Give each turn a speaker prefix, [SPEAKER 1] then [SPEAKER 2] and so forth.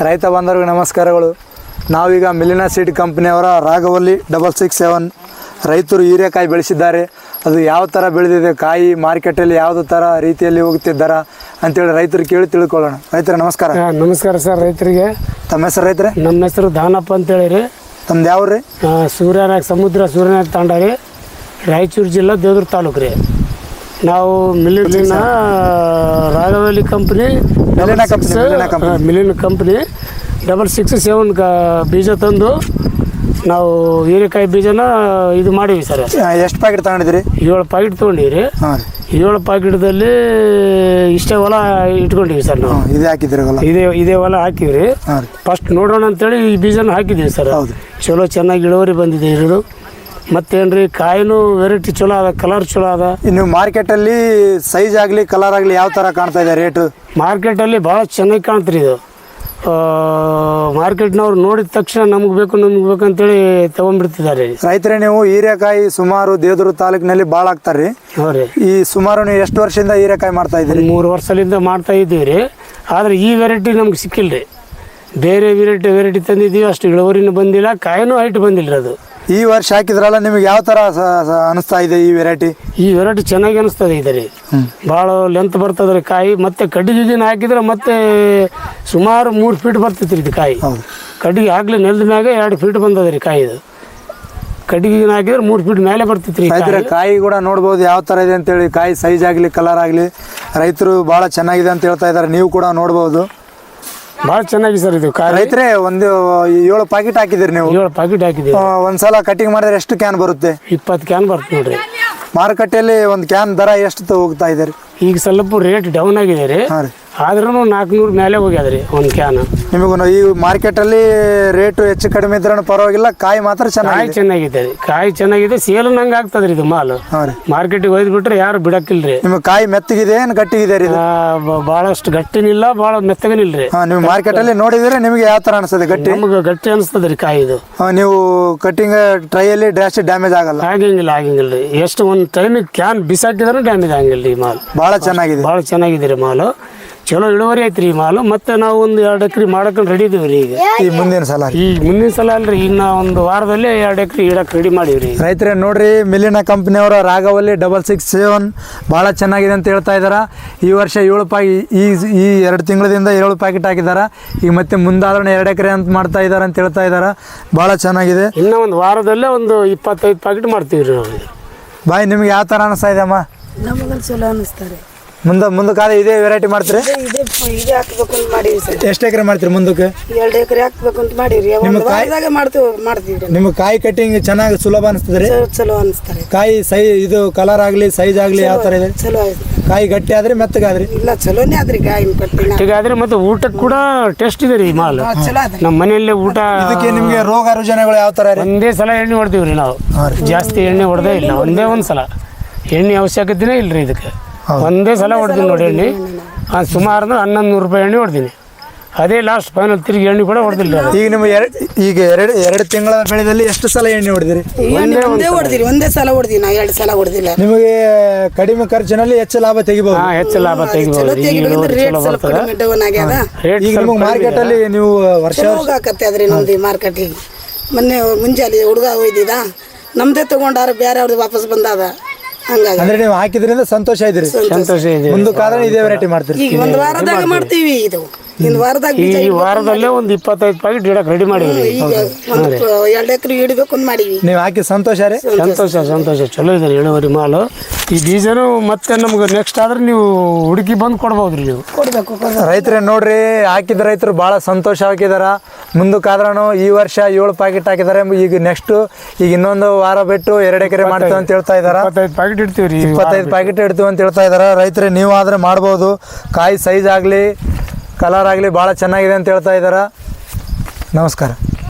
[SPEAKER 1] ರೈತ ಬಾಂಧವರಿಗೆ ನಮಸ್ಕಾರಗಳು. ನಾವೀಗ ಮಿಲಿನ ಸೀಡ್ ಕಂಪ್ನಿಯವರ ರಾಘವಲ್ಲಿ ಡಬಲ್ ಸಿಕ್ಸ್ ಸೆವೆನ್ ರೈತರು ಹೀರೆಕಾಯಿ ಬೆಳೆಸಿದ್ದಾರೆ. ಅದು ಯಾವ ಥರ ಬೆಳೆದಿದೆ ಕಾಯಿ ಮಾರ್ಕೆಟಲ್ಲಿ ಯಾವುದು ಥರ ರೀತಿಯಲ್ಲಿ ಹೋಗ್ತಿದ್ದಾರ ಅಂತೇಳಿ ರೈತರು ಕೇಳಿ ತಿಳ್ಕೊಳ್ಳೋಣ. ರೈತರ ನಮಸ್ಕಾರ.
[SPEAKER 2] ಹಾ, ನಮಸ್ಕಾರ ಸರ್ ರೈತರಿಗೆ.
[SPEAKER 1] ತಮ್ಮ ಹೆಸರು ರೈತರೇ?
[SPEAKER 2] ನಮ್ಮ ಹೆಸರು ದಾನಪ್ಪ ಅಂತೇಳಿ ರೀ.
[SPEAKER 1] ತಮ್ದು ಯಾವ ರೀ?
[SPEAKER 2] ಆ, ಸಮುದ್ರ ಸೂರ್ಯನಾಗ ತಾಂಡ ರೀ ರಾಯಚೂರು ಜಿಲ್ಲಾ ದೇವ್ರ ತಾಲೂಕು ರೀ. ನಾವು ಮಿಲಿನ ರಾಘವಲ್ಲಿ ಕಂಪ್ನಿ
[SPEAKER 1] ಮಿಲಿನ ಮಿಲಿನ company.
[SPEAKER 2] ಮಿಲಿನ ಕಂಪ್ನಿ ಡಬಲ್ ಸಿಕ್ಸ್ ಸೆವೆನ್ ಬೀಜ ತಂದು ನಾವು ಹೀರೆಕಾಯಿ ಬೀಜನ ಇದು ಮಾಡೀವಿ ಸರ್.
[SPEAKER 1] ಎಷ್ಟು ಪ್ಯಾಕೆಟ್ ತಗೊಂಡಿದ್ರಿ
[SPEAKER 2] ಏಳು ಪ್ಯಾಕೆಟ್ ತೊಗೊಂಡಿವಿ
[SPEAKER 1] ಹಾಂ. ರೀ
[SPEAKER 2] ಏಳು ಪ್ಯಾಕೆಟ್ದಲ್ಲಿ ಇಷ್ಟೇ ಹೊಲ ಇಟ್ಕೊಂಡಿವಿ ಸರ್ ನಾವು.
[SPEAKER 1] ಇದೇ ಹಾಕಿದ್ರಿ ಹೊಲ.
[SPEAKER 2] ಇದೇ ಇದೇ ಹೊಲ ಹಾಕಿವ್ರಿ.
[SPEAKER 1] ಹಾಂ. ರೀ
[SPEAKER 2] ಫಸ್ಟ್ ನೋಡೋಣ ಅಂತೇಳಿ ಈ ಬೀಜನ ಹಾಕಿದ್ದೀವಿ ಸರ್.
[SPEAKER 1] ಹೌದು.
[SPEAKER 2] ಚಲೋ ಚೆನ್ನಾಗಿ ಇಳುವರಿ ಬಂದಿದೆ ಇರೋದು. ಮತ್ತೇನ್ರಿ ಕಾಯಿನೂ ವೆರೈಟಿ ಚಲೋ ಅದ ಕಲರ್ ಚಲೋ ಅದ.
[SPEAKER 1] ಇನ್ನು ಮಾರ್ಕೆಟಲ್ಲಿ ಸೈಜ್ ಆಗ್ಲಿ ಕಲರ್ ಆಗ್ಲಿ ಯಾವ ತರ ಕಾಣ್ತಾ ಇದೆ ರೇಟು
[SPEAKER 2] ಮಾರ್ಕೆಟಲ್ಲಿ ಭಾಳ ಚೆನ್ನಾಗಿ ಕಾಣ್ತ್ರಿ ಇದು. ಮಾರ್ಕೆಟ್ನವ್ರು ನೋಡಿದ ತಕ್ಷಣ ನಮ್ಗೆ ಬೇಕು ನಮ್ಗೆ ಬೇಕು ಅಂತೇಳಿ ತಗೊಂಡ್ಬಿಡ್ತಿದ್ದಾರೆ
[SPEAKER 1] ರೈತರೇ ನೀವು ಹೀರೆಕಾಯಿ ಸುಮಾರು ದೇವದುರ್ಗ ತಾಲೂಕಿನಲ್ಲಿ ಭಾಳ ಹಾಕ್ತಾರೆ
[SPEAKER 2] ಹ್ಞೂ ರೀ.
[SPEAKER 1] ಈ ಸುಮಾರು ನೀವು ಎಷ್ಟು ವರ್ಷದಿಂದ ಹೀರೆಕಾಯಿ ಮಾಡ್ತಾ ಇದ್ದೀರಿ?
[SPEAKER 2] ಮೂರು ವರ್ಷದಿಂದ ಮಾಡ್ತಾ ಇದ್ದೀವಿ ರೀ ಆದರೆ ಈ ವೆರೈಟಿ ನಮ್ಗೆ ಸಿಕ್ಕಿಲ್ಲ ರೀ ಬೇರೆ ವೆರೈಟಿ ವೆರೈಟಿ ತಂದಿದ್ದೀವಿ ಅಷ್ಟು ಇಳುವರಿನೂ ಬಂದಿಲ್ಲ ಕಾಯಿನೂ ಹೈಟ್ ಬಂದಿಲ್ಲ ರೀ ಅದು.
[SPEAKER 1] ಈ ವರ್ಷ ಹಾಕಿದ್ರಲ್ಲ ನಿಮಗೆ ಯಾವ ಥರ ಸ- ಅನಿಸ್ತಾ ಇದೆ ಈ ವೆರೈಟಿ
[SPEAKER 2] ಈ ವೆರೈಟಿ ಚೆನ್ನಾಗಿ ಅನಿಸ್ತದೆ ಇದರಿ ಭಾಳ ಲೆಂತ್ ಬರ್ತದ್ರಿ ಕಾಯಿ ಮತ್ತೆ ಕಡ್ಡಿಗಿನ ಹಾಕಿದ್ರೆ ಮತ್ತೆ ಸುಮಾರು ಮೂರು ಫೀಟ್ ಬರ್ತೈತಿ ಇದು ಕಾಯಿ. ಕಡ್ಡಿಗೆ ಆಗ್ಲಿ ನೆಲದ ಮ್ಯಾಗ ಎರಡು ಫೀಟ್ ಬಂದದ್ರಿ ರೀ ಕಾಯಿ ಇದು. ಕಡ್ಡಿಗಿನ ಹಾಕಿದ್ರೆ ಮೂರು ಫೀಟ್ ಮೇಲೆ ಬರ್ತೈತಿ ರೀ
[SPEAKER 1] ರೈತರ ಕಾಯಿ. ಕೂಡ ನೋಡ್ಬೋದು ಯಾವ ಥರ ಇದೆ ಅಂತೇಳಿ. ಕಾಯಿ ಸೈಜ್ ಆಗಲಿ ಕಲರ್ ಆಗಲಿ ರೈತರು ಭಾಳ ಚೆನ್ನಾಗಿದೆ ಅಂತ ಹೇಳ್ತಾ ಇದ್ದಾರೆ. ನೀವು ಕೂಡ ನೋಡ್ಬೋದು.
[SPEAKER 2] ಭಾಳ ಚೆನ್ನಾಗಿ ಸರ್ ಇದು ಕಾರ್.
[SPEAKER 1] ರೈತರೇ ಒಂದು ಏಳು ಪ್ಯಾಕೆಟ್ ಹಾಕಿದಿರಿ ನೀವು.
[SPEAKER 2] ಏಳು ಪ್ಯಾಕೆಟ್ ಹಾಕಿದಿರಿ
[SPEAKER 1] ಆ, ಒಂದ್ಸಲ ಕಟಿಂಗ್ ಮಾಡಿದ್ರೆ ಎಷ್ಟು ಕ್ಯಾನ್ ಬರುತ್ತೆ?
[SPEAKER 2] ಇಪ್ಪತ್ತು ಕ್ಯಾನ್ ಬರುತ್ತೆ ನೋಡ್ರಿ.
[SPEAKER 1] ಮಾರುಕಟ್ಟೆಯಲ್ಲಿ ಒಂದು ಕ್ಯಾನ್ ದರ ಎಷ್ಟು ತ- ಹೋಗ್ತಾ ಇದ್ದಾರೆ? ರೀ
[SPEAKER 2] ಈಗ ಸ್ವಲ್ಪ ರೇಟ್ ಡೌನ್ ಆಗಿದೆ ರೀ.
[SPEAKER 1] ಹಾಂ ರೀ.
[SPEAKER 2] ಆದ್ರೂ ನಾಲ್ಕುನೂರು ಮೇಲೆ ಹೋಗ್ಯದ ರೀ ಒಂದು ಕ್ಯಾನ್
[SPEAKER 1] ನಿಮಗೂ ಈ ಮಾರ್ಕೆಟಲ್ಲಿ ರೇಟು ಹೆಚ್ಚು ಕಡಿಮೆ ಇದ್ರೂ ಪರವಾಗಿಲ್ಲ ಕಾಯಿ ಮಾತ್ರ
[SPEAKER 2] ಕಾಯಿ
[SPEAKER 1] ಚೆನ್ನಾಗಿದೆ.
[SPEAKER 2] ಚೆನ್ನಾಗಿದೆ ರೀ. ಕಾಯಿ ಚೆನ್ನಾಗಿದೆ ಸೇಲ್ ನಂಗೆ ಆಗ್ತದೆ ರೀ ಇದು ಮಾಲ್.
[SPEAKER 1] ಹಾಂ ರೀ.
[SPEAKER 2] ಮಾರ್ಕೆಟಿಗೆ ಒಯ್ದು ಬಿಟ್ರೆ ಯಾರು ಬಿಡಕ್ಕಿಲ್ಲ ರೀ
[SPEAKER 1] ನಿಮಗೆ ಕಾಯಿ ಮೆತ್ತಗಿದೆ ಏನು ಗಟ್ಟಿಗಿದೆ ರೀ ಇದು?
[SPEAKER 2] ಭಾಳಷ್ಟು ಗಟ್ಟಿನಿಲ್ಲ ಭಾಳ ಮೆತ್ತಗನಿಲ್ಲ ರೀ
[SPEAKER 1] ಹಾಂ ನೀವು ಮಾರ್ಕೆಟಲ್ಲಿ ನೋಡಿದರೆ ನಿಮಗೆ ಯಾವ ಥರ ಅನಿಸ್ತದೆ ಗಟ್ಟಿ?
[SPEAKER 2] ನಿಮ್ಗೆ ಗಟ್ಟಿ ಅನಿಸ್ತದೆ ರೀ ಕಾಯಿ ಇದು.
[SPEAKER 1] ನೀವು ಕಟ್ಟಿಂಗ್ ಟ್ರೈಯಲ್ಲಿ ಡ್ಯಾಸ್ಟ್ ಡ್ಯಾಮೇಜ್ ಆಗಲ್ಲ.
[SPEAKER 2] ಆಗಿಂಗಿಲ್ಲ ಆಗಂಗಿಲ್ಲ ರೀ ಎಷ್ಟು ಒಂದು ಟೈಮಿಗೆ ಕ್ಯಾನ್ ಬಿಸಾಕಿದ್ರೆ ಡ್ಯಾಮೇಜ್ ಆಗಂಗಿಲ್ಲ ರೀ ಮಾಲ್.
[SPEAKER 1] ಭಾಳ ಚೆನ್ನಾಗಿದೆ.
[SPEAKER 2] ಭಾಳ ಚೆನ್ನಾಗಿದೆ ರೀ ಮಾಲು. ಚಲೋ ಇಳುವರಿ ಐತ್ರಿ ರೀ ಮಾಲು. ಮತ್ತೆ ನಾವು ಒಂದು ಎರಡು ಎಕರೆ ಮಾಡ್ಕೊಂಡು ರೆಡಿ ಇದೀವಿ ರೀ ಈಗ.
[SPEAKER 1] ಈ ಮುಂದಿನ ಸಲ.
[SPEAKER 2] ಈ ಮುಂದಿನ ಸಲ ಅಲ್ರಿ ಇನ್ನ ಒಂದು ವಾರದಲ್ಲಿ ಎರಡು ಎಕರೆ ಇಡಕ್ಕೆ ರೆಡಿ ಮಾಡಿವ್ರಿ ರೀ
[SPEAKER 1] ರೈತರೇ ನೋಡ್ರಿ ಮಿಲಿನ ಕಂಪ್ನಿಯವರ ರಾಘವಲ್ಲಿ ಡಬಲ್ ಸಿಕ್ಸ್ ಸೆವೆನ್ ಭಾಳ ಚೆನ್ನಾಗಿದೆ ಅಂತ ಹೇಳ್ತಾ ಇದ್ದಾರೆ ಈ ವರ್ಷ ಏಳು ಪಾ ಈ ಈ ಎರಡು ತಿಂಗಳಿಂದ ಏಳು ಪ್ಯಾಕೆಟ್ ಹಾಕಿದ್ದಾರೆ ಈಗ ಮತ್ತೆ ಮುಂದಾದ್ರೂ ಎರಡು ಎಕರೆ ಅಂತ ಮಾಡ್ತಾ ಇದ್ದಾರೆ ಅಂತ ಹೇಳ್ತಾ ಇದ್ದಾರೆ ಭಾಳ ಚೆನ್ನಾಗಿದೆ.
[SPEAKER 2] ಇನ್ನ ಒಂದು ವಾರದಲ್ಲೇ ಒಂದು ಇಪ್ಪತ್ತೈದು ಪ್ಯಾಕೆಟ್ ಮಾಡ್ತೀವಿ ರೀ
[SPEAKER 1] ಬಾಯ್ ನಿಮ್ಗೆ ಯಾವ ಥರ ಅನಿಸ್ತಾ ಇದೆ ಅಮ್ಮ?
[SPEAKER 3] ನಮಗಲ್ಲಿ ಚಲೋ ಅನ್ನಿಸ್ತಾರೆ
[SPEAKER 1] ಮುಂದೆ ಕಾಲ ಇದೇ ವೆರೈಟಿ ಮಾಡ್ತೀರಿ?
[SPEAKER 3] ಇದೇ ಇದೇ ಹಾಕ್ಬೇಕು ಅಂತ ಮಾಡೀವಿ ಸರ್.
[SPEAKER 1] ಎಷ್ಟು ಎಕರೆ ಮಾಡ್ತೀರಿ ಮುಂದಕ್ಕೆ?
[SPEAKER 3] ಎರಡು ಎಕರೆ ಹಾಕ್ಬೇಕು ಅಂತ ಮಾಡೀವ್ರಿ ನಿಮ್ಮ ಕಾಯಿದಾಗ ಮಾಡ್ತೀವಿ ಮಾಡ್ತೀವಿ ನಿಮ್ಮ
[SPEAKER 1] ನಿಮ್ಗೆ ಕಾಯಿ ಕಟ್ಟಿಂಗ್ ಚೆನ್ನಾಗಿ ಸುಲಭ ಅನಿಸ್ತದೆ ರೀ?
[SPEAKER 3] ಚಲೋ- ಅನಿಸ್ತಾರೆ
[SPEAKER 1] ಕಾಯಿ ಸೈ ಇದು ಕಲರ್ ಆಗಲಿ ಸೈಜ್ ಆಗಲಿ ಯಾವ ಥರ ಇದೆ?
[SPEAKER 3] ಚಲೋ ಆಯ್ತು.
[SPEAKER 1] ಕಾಯಿ ಗಟ್ಟಿ ಆದ್ರೆ ಮೆತ್ತಗಾದ್ರಿ
[SPEAKER 3] ಇಲ್ಲ ಚಲೋನೇ ಆದ್ರಿ ಕಾಯಿ ಪಟ್ಟಿನ
[SPEAKER 2] ಆದ್ರೆ ಮತ್ತೆ ಊಟಕ್ಕೆ ಕೂಡ ಟೇಸ್ಟ್ ಇದೆ ರೀ ಈ ಮಾಲ್.
[SPEAKER 3] ಚಲೋ ಆದ್ರಿ
[SPEAKER 2] ನಮ್ಮ ಮನೆಯಲ್ಲೇ ಊಟ
[SPEAKER 1] ಇದಕ್ಕೆ ನಿಮಗೆ ರೋಗ ರುಜಿನಗಳು ಯಾವ ಥರ ರೀ?
[SPEAKER 2] ಒಂದೇ ಸಲ ಎಣ್ಣೆ ಹೊಡ್ತೀವಿ ರೀ. ನಾವು ಜಾಸ್ತಿ ಎಣ್ಣೆ ಹೊಡೆದೇ ಇಲ್ಲ ಒಂದೇ ಒಂದು ಸಲ ಎಣ್ಣೆ ಅವಶ್ಯಕತೆನೇ ಇಲ್ಲ ರೀ ಇದಕ್ಕೆ. ಒಂದೇ ಸಲ ಹೊಡ್ತೀನಿ ನೋಡಿ ಎಣ್ಣೆ. ಹಾಂ ಸುಮಾರು ಅಂದ್ರೆ ಹನ್ನೊಂದು ನೂರು ರೂಪಾಯಿ ಎಣ್ಣೆ ಹೊಡ್ತೀನಿ. ಅದೇ ಲಾಸ್ಟ್ ಫೈನಲ್ ತಿರುಗಿ ಎಣ್ಣೆ ಕೂಡ ಹೊಡೆದಿಲ್ಲ
[SPEAKER 1] ಈಗ ನಿಮ್ಮ ಎರಡು ಈಗ ಎರಡು ಎರಡು ತಿಂಗಳ ಬೆಳೆದಲ್ಲಿ ಎಷ್ಟು ಸಲ ಎಣ್ಣೆ ಹೊಡೆದಿರಿ?
[SPEAKER 3] ಎಣ್ಣೆ ಒಂದೇ ಹೊಡೆದಿರಿ ಒಂದೇ ಸಲ ಹೊಡೆದಿವಿ ನಾ ಎರಡು ಸಲ ಹೊಡೆದಿಲ್ಲ.
[SPEAKER 1] ನಿಮಗೆ ಕಡಿಮೆ ಖರ್ಚಿನಲ್ಲಿ ಹೆಚ್ಚು ಲಾಭ ತೆಗಿಬಹುದು
[SPEAKER 2] ಹಾಂ ಹೆಚ್ಚು ಲಾಭ ತೆಗಿಬಹುದು ಈಗ
[SPEAKER 1] ನಿಮಗೆ ಮಾರ್ಕೆಟ್ ಅಲ್ಲಿ ನೀವು ವರ್ಷ
[SPEAKER 3] ಹೋಗಕತ್ತೆ ಹೋಗಾಕತ್ತೆ ಅದ್ರಿ ನಮ್ದು ಮಾರ್ಕೆಟಿಗೆ ಮೊನ್ನೆ ಮುಂಜಾನೆ ಹುಡುಗ ಒಯ್ದಿದ. ನಮ್ದೇ ತಗೊಂಡಾರ ಬೇರೆ ಅವ್ರದ್ದು ವಾಪಸ್ ಬಂದಾದ. ಹಂಗಾಗಿ.
[SPEAKER 1] ಅಂದ್ರೆ ನೀವು ಹಾಕಿದ್ರಿಂದ ಸಂತೋಷ ಇದ್ರಿ
[SPEAKER 2] ಸಂತೋಷ. ಇದೆ.
[SPEAKER 1] ಮುಂದಕ್ಕಾದ್ರೆ ಇದೇ ವೆರೈಟಿ ಮಾಡ್ತೀರಿ
[SPEAKER 3] ಈಗ ಒಂದು ವಾರದಾಗ ಮಾಡ್ತೀವಿ ಇದು. ವಾರದಾಗ
[SPEAKER 2] ಈ ವಾರದಲ್ಲೇ ಒಂದು ಇಪ್ಪತ್ತೈದು ಪ್ಯಾಕೆಟ್ ಇಡಕ್ಕೆ ರೆಡಿ ಮಾಡಿದ್ರಿ
[SPEAKER 3] ಈಗ ಒಂದು ಎರಡು ಎಕರೆ ಇಡಬೇಕು ಅಂತ ಮಾಡಿವಿ
[SPEAKER 1] ನೀವು ಹಾಕಿ ಸಂತೋಷ ರೀ.
[SPEAKER 2] ಸಂತೋಷ. ಸಂತೋಷ ಚಲೋ ಇದೆ ಇಳುವರಿ ಮಾಲು. ಈ ಬೀಜನು ಮತ್ತೆ ನಮ್ಗೆ ನೆಕ್ಸ್ಟ್ ಆದ್ರೆ ನೀವು ಹುಡುಕಿ ಬಂದು ಕೊಡ್ಬೋದ್ರಿ ನೀವು.
[SPEAKER 3] ಕೊಡ್ಬೇಕು ಕೊಡ್ಬೇಕು.
[SPEAKER 1] ರೈತರೇ ನೋಡ್ರಿ ಹಾಕಿದ ರೈತರು ಭಾಳ ಸಂತೋಷ ಹಾಕಿದಾರ. ಮುಂದಕ್ಕಾದ್ರೂ ಈ ವರ್ಷ ಏಳು ಪ್ಯಾಕೆಟ್ ಹಾಕಿದಾರೆ. ಈಗ ನೆಕ್ಸ್ಟ್ ಈಗ ಇನ್ನೊಂದು ವಾರ ಬಿಟ್ಟು ಎರಡು ಎಕರೆ ಮಾಡ್ತೀವಿ ಅಂತ ಹೇಳ್ತಾ ಇದಾರ.
[SPEAKER 2] ಇಪ್ಪತ್ತೈದು ಪ್ಯಾಕೆಟ್ ಇಡ್ತೀವಿ ರೀ
[SPEAKER 1] ಇಪ್ಪತ್ತೈದು ಪ್ಯಾಕೆಟ್ ಇಡ್ತೀವಿ ಅಂತ ಹೇಳ್ತಾ ಇದ್ದಾರೆ ರೈತರೇ ನೀವು ಆದ್ರೆ ಮಾಡ್ಬೋದು. ಕಾಯಿ ಸೈಜ್ ಆಗಲಿ ಕಲರ್ ಆಗಲಿ ಭಾಳ ಚೆನ್ನಾಗಿದೆ ಅಂತ ಹೇಳ್ತಾ ಇದ್ದಾರೆ? ನಮಸ್ಕಾರ.